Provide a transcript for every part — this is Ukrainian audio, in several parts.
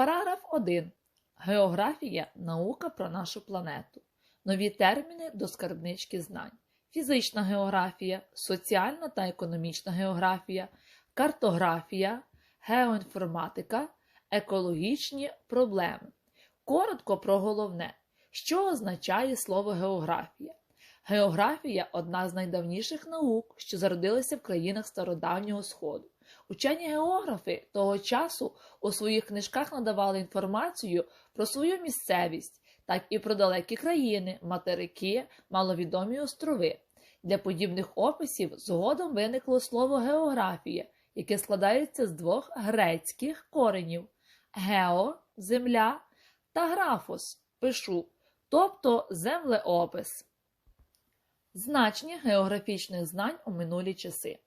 Параграф 1. Географія наука про нашу планету. Нові терміни до скарбнички знань. Фізична географія, соціальна та економічна географія, картографія, геоінформатика, екологічні проблеми. Коротко про головне. Що означає слово географія? Географія одна з найдавніших наук, що зародилася в країнах Стародавнього Сходу. Учені географи того часу у своїх книжках надавали інформацію про свою місцевість, так і про далекі країни, материки, маловідомі острови. Для подібних описів згодом виникло слово географія, яке складається з двох грецьких коренів гео земля та графос пишу, тобто землеопис. Значення географічних знань у минулі часи.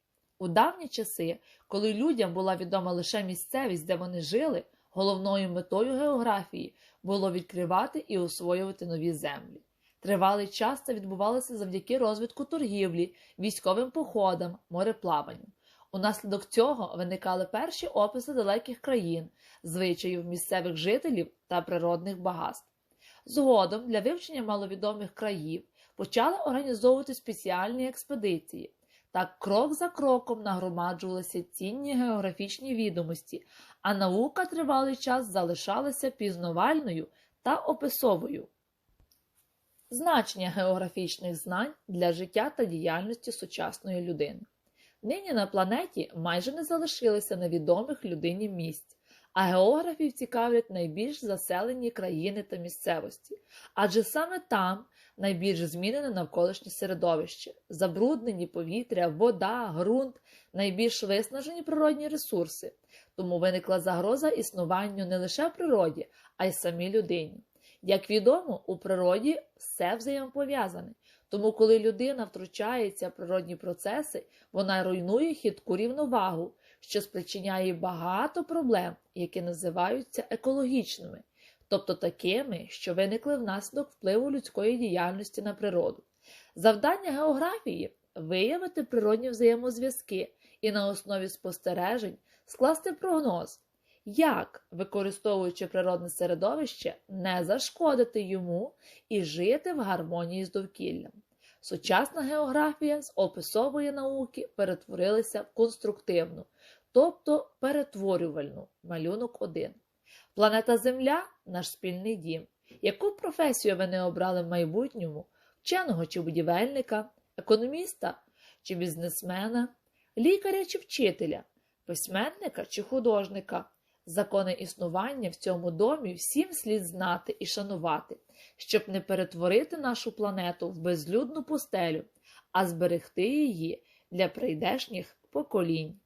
У давні часи, коли людям була відома лише місцевість, де вони жили, головною метою географії було відкривати і освоювати нові землі. Тривалий час це відбувалося завдяки розвитку торгівлі, військовим походам, мореплаванню. Унаслідок цього виникали перші описи далеких країн, звичаїв місцевих жителів та природних багатств. Згодом для вивчення маловідомих країв почали організовувати спеціальні експедиції. Так крок за кроком нагромаджувалися цінні географічні відомості, а наука тривалий час залишалася пізнавальною та описовою. Значення географічних знань для життя та діяльності сучасної людини. Нині на планеті майже не залишилося невідомих людині місць, а географів цікавлять найбільш заселені країни та місцевості, адже саме там найбільш змінене навколишнє середовище, забруднені повітря, вода, ґрунт, найбільш виснажені природні ресурси, тому виникла загроза існуванню не лише в природі, а й самій людині. Як відомо, у природі все взаємопов'язане, тому коли людина втручається в природні процеси, вона руйнує хитку рівновагу, що спричиняє багато проблем, які називаються екологічними тобто такими, що виникли внаслідок впливу людської діяльності на природу. Завдання географії виявити природні взаємозв'язки і на основі спостережень скласти прогноз, як, використовуючи природне середовище, не зашкодити йому і жити в гармонії з довкіллям. Сучасна географія з описової науки перетворилася в конструктивну, тобто перетворювальну малюнок 1. Планета Земля наш спільний дім. Яку професію ви не обрали в майбутньому, вченого чи будівельника, економіста чи бізнесмена, лікаря чи вчителя, письменника чи художника? Закони існування в цьому домі всім слід знати і шанувати, щоб не перетворити нашу планету в безлюдну пустелю, а зберегти її для прийдешніх поколінь.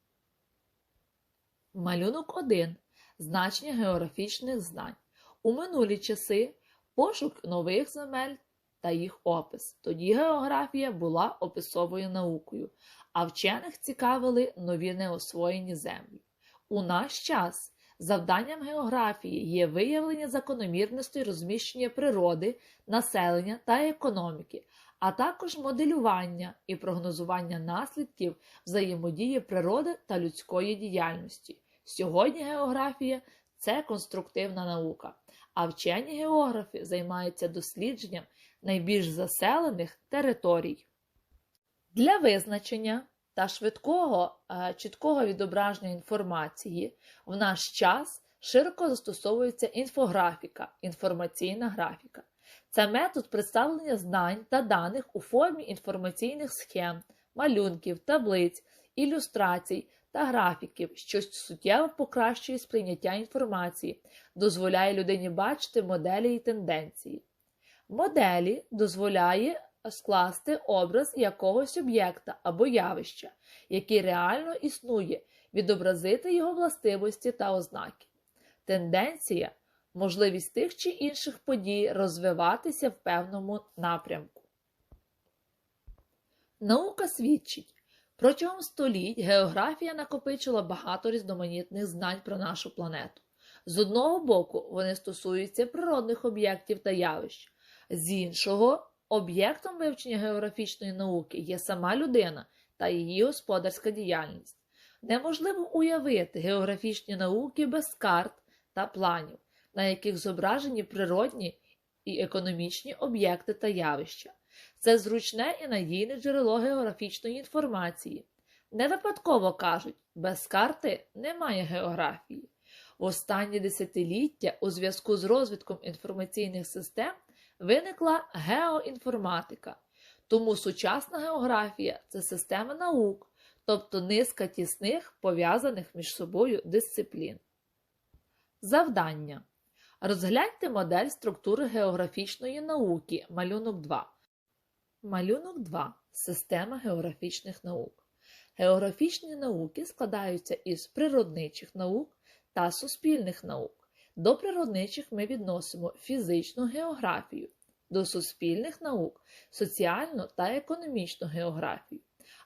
Малюнок 1 значення географічних знань. У минулі часи пошук нових земель та їх опис. Тоді географія була описовою наукою, а вчених цікавили нові неосвоєні землі. У наш час завданням географії є виявлення закономірностей розміщення природи, населення та економіки, а також моделювання і прогнозування наслідків взаємодії природи та людської діяльності. Сьогодні географія це конструктивна наука, а вчені географи займаються дослідженням найбільш заселених територій. Для визначення та швидкого, е, чіткого відображення інформації в наш час широко застосовується інфографіка, інформаційна графіка. Це метод представлення знань та даних у формі інформаційних схем, малюнків, таблиць, ілюстрацій та графіків, що суттєво покращує сприйняття інформації, дозволяє людині бачити моделі і тенденції. Моделі дозволяє скласти образ якогось об'єкта або явища, який реально існує, відобразити його властивості та ознаки. Тенденція можливість тих чи інших подій розвиватися в певному напрямку. Наука свідчить, Протягом століть географія накопичила багато різноманітних знань про нашу планету. З одного боку, вони стосуються природних об'єктів та явищ, з іншого, об'єктом вивчення географічної науки є сама людина та її господарська діяльність. Неможливо уявити географічні науки без карт та планів, на яких зображені природні і економічні об'єкти та явища. Це зручне і надійне джерело географічної інформації. Не випадково кажуть, без карти немає географії. В останні десятиліття у зв'язку з розвитком інформаційних систем виникла геоінформатика. Тому сучасна географія це система наук, тобто низка тісних пов'язаних між собою дисциплін. Завдання. Розгляньте модель структури географічної науки малюнок 2. Малюнок 2. Система географічних наук. Географічні науки складаються із природничих наук та суспільних наук. До природничих ми відносимо фізичну географію, до суспільних наук соціальну та економічну географію,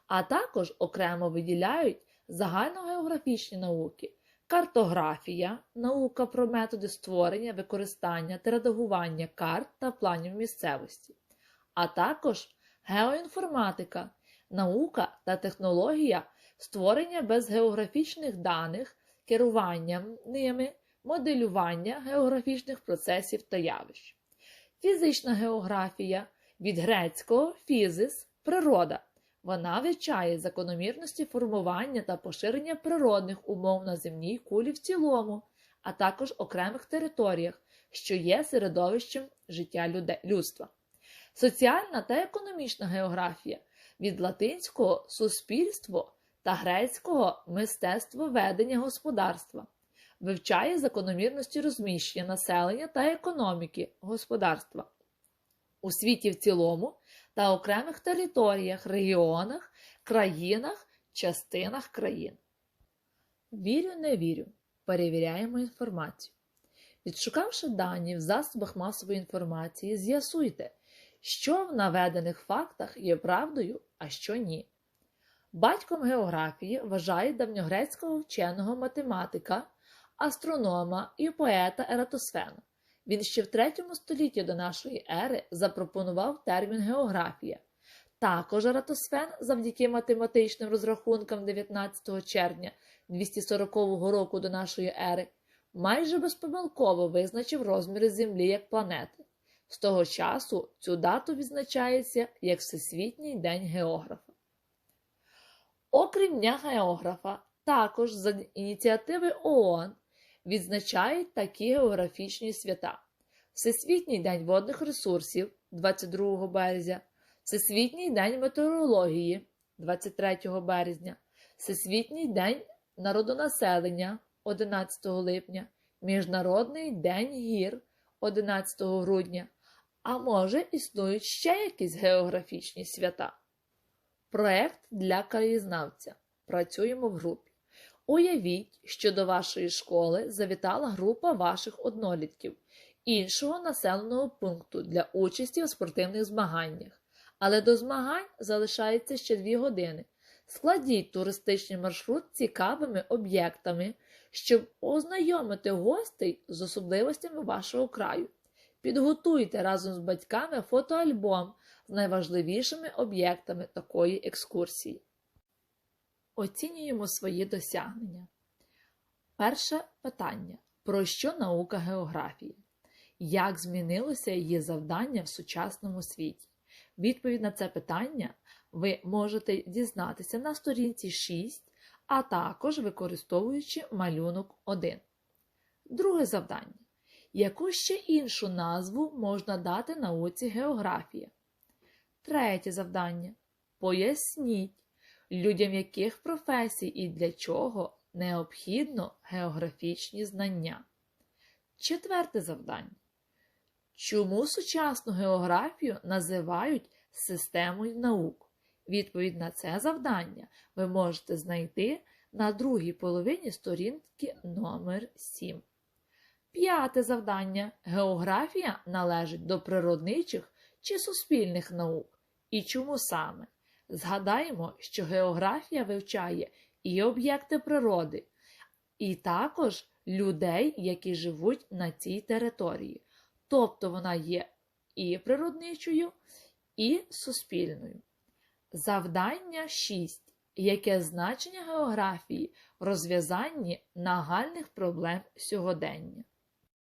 а також окремо виділяють загальногеографічні науки, картографія, наука про методи створення, використання та редагування карт та планів місцевості, а також геоінформатика, наука та технологія створення без географічних даних, керування ними, моделювання географічних процесів та явищ. Фізична географія від грецького фізис природа. Вона вивчає закономірності формування та поширення природних умов на земній кулі в цілому, а також окремих територіях, що є середовищем життя людства. Соціальна та економічна географія від латинського суспільство та грецького мистецтво ведення господарства. Вивчає закономірності розміщення населення та економіки господарства у світі в цілому та окремих територіях, регіонах, країнах, частинах країн. Вірю, не вірю. Перевіряємо інформацію. Відшукавши дані в засобах масової інформації, з'ясуйте, що в наведених фактах є правдою, а що ні. Батьком географії вважають давньогрецького вченого математика, астронома і поета Ератосфена. Він ще в третьому столітті до нашої ери запропонував термін географія. Також Ератосфен, завдяки математичним розрахункам 19 червня 240 року до нашої ери, майже безпомилково визначив розміри Землі як планети. З того часу цю дату відзначається як Всесвітній день географа. Окрім Дня географа, також за ініціативи ООН відзначають такі географічні свята: Всесвітній день водних ресурсів 22 березня, Всесвітній день метеорології 23 березня, Всесвітній день народонаселення 11 липня, Міжнародний день гір 11 грудня. А може, існують ще якісь географічні свята? Проект для краєзнавця. Працюємо в групі. Уявіть, що до вашої школи завітала група ваших однолітків іншого населеного пункту для участі у спортивних змаганнях. Але до змагань залишається ще дві години. Складіть туристичний маршрут цікавими об'єктами, щоб ознайомити гостей з особливостями вашого краю. Підготуйте разом з батьками фотоальбом з найважливішими об'єктами такої екскурсії. Оцінюємо свої досягнення. Перше питання: про що наука географії? Як змінилося її завдання в сучасному світі? Відповідь на це питання ви можете дізнатися на сторінці 6, а також використовуючи малюнок 1. Друге завдання. Яку ще іншу назву можна дати науці географія? Третє завдання. Поясніть, людям яких професій і для чого необхідно географічні знання. Четверте завдання. Чому сучасну географію називають системою наук? Відповідь на це завдання ви можете знайти на другій половині сторінки номер 7. П'яте завдання. Географія належить до природничих чи суспільних наук. І чому саме? Згадаємо, що географія вивчає і об'єкти природи, і також людей, які живуть на цій території. Тобто вона є і природничою, і суспільною. Завдання 6. Яке значення географії в розв'язанні нагальних проблем сьогодення?